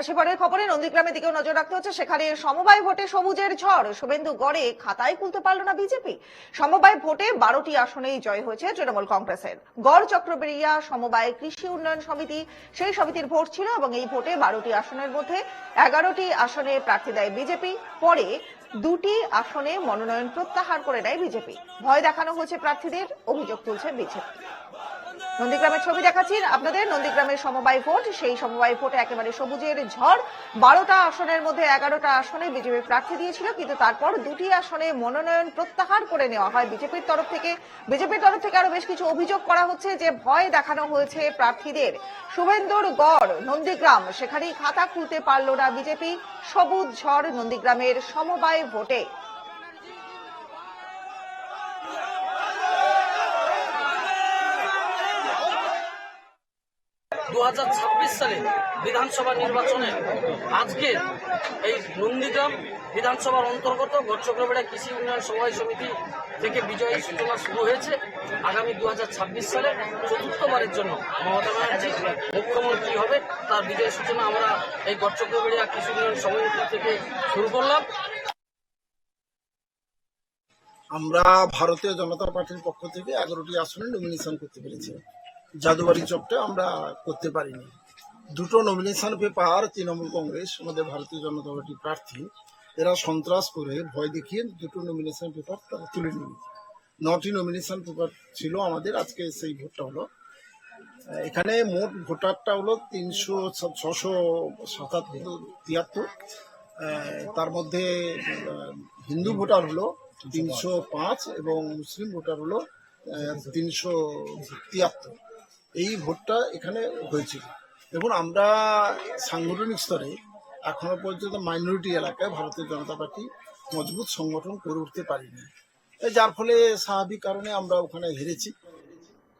আশেপাশের খবরে নন্দীগ্রামের দিকেও নজর রাখতে হচ্ছে। সেখানে সমবায় ভোটে সবুজের ঝড়। শুভেন্দু গড়ে খাতায় খুলতে পারল না বিজেপি। সমবায় ভোটে বারোটি আসনেই জয় হয়েছে তৃণমূল কংগ্রেসের। গড় চক্রবেরিয়া, সমবায় কৃষি উন্নয়ন সমিতি, সেই সমিতির ভোট ছিল এবং এই ভোটে বারোটি আসনের মধ্যে এগারোটি আসনে প্রার্থী দেয় বিজেপি। পরে দুটি আসনে মনোনয়ন প্রত্যাহার করে নেয় বিজেপি। ভয় দেখানো হয়েছে প্রার্থীদের, অভিযোগ তুলছে বিজেপি। নন্দীগ্রামের ছবি দেখাচ্ছি আপনাদের। নন্দীগ্রামের সমবায় ভোট, সেই সমবায় ভোটে একেবারে সবুজের ঝড়। বারোটা আসনের মধ্যে এগারোটা আসনে বিজেপি প্রার্থী দিয়েছিল, কিন্তু তারপর দুটি আসনে মনোনয়ন প্রত্যাহার করে নেওয়া হয় বিজেপির তরফ থেকে। বিজেপির তরফ থেকে আরও বেশ কিছু অভিযোগ করা হচ্ছে যে ভয় দেখানো হয়েছে প্রার্থীদের। শুভেন্দুর গড়, নন্দীগ্রাম, সেখানেই খাতা খুলতে পারল না বিজেপি। সবুজ ঝড় নন্দীগ্রামের সমবায় ভোটে। দু সালে বিধানসভা নির্বাচনে আজকে এই নন্দীগ্রাম বিধানসভার অন্তর্গত গড়চক্রবেড়া কৃষি উন্নয়ন সমবায় সমিতি থেকে বিজয়ী সূচনা শুরু হয়েছে। আগামী দু হাজার ছাব্বিশ সালে চতুর্থবারের জন্য মমতা ব্যানার্জি মুখ্যমন্ত্রী হবে। তার বিজয় সূচনা আমরা এই গড়চক্রবেড়িয়া কৃষি উন্নয়ন সমিতি থেকে শুরু করলাম। আমরা ভারতীয় জনতা পার্টির পক্ষ থেকে এগারোটি আসনে নমিনেশন করতে পেরেছি। জাদুবাড়ি চকটা আমরা করতে পারিনি। দুটো নমিনেশন পেপার তৃণমূল কংগ্রেস, আমাদের ভারতীয় জনতা পার্টির প্রার্থী। এরা সন্ত্রাস করে ভয় দেখিয়ে দুটো নমিনেশন পেপার তারা তুলে নিল নটি নমিনেশন পেপার ছিল আমাদের, আজকে সেই ভোটটা হলো। এখানে মোট ভোটারটা হলো তিনশো ছশো সাতাত্তর, তিয়াত্তর। তার মধ্যে হিন্দু ভোটার হলো তিনশো পাঁচ এবং মুসলিম ভোটার হলো তিনশো তিয়াত্তর। এই ভোটটা এখানে হয়েছিল। দেখুন, আমরা সাংগঠনিক স্তরে এখনও পর্যন্ত মাইনরিটি এলাকায় ভারতীয় জনতা পার্টি মজবুত সংগঠন করে উঠতে পারিনি। যার ফলে স্বাভাবিক কারণে আমরা ওখানে হেরেছি।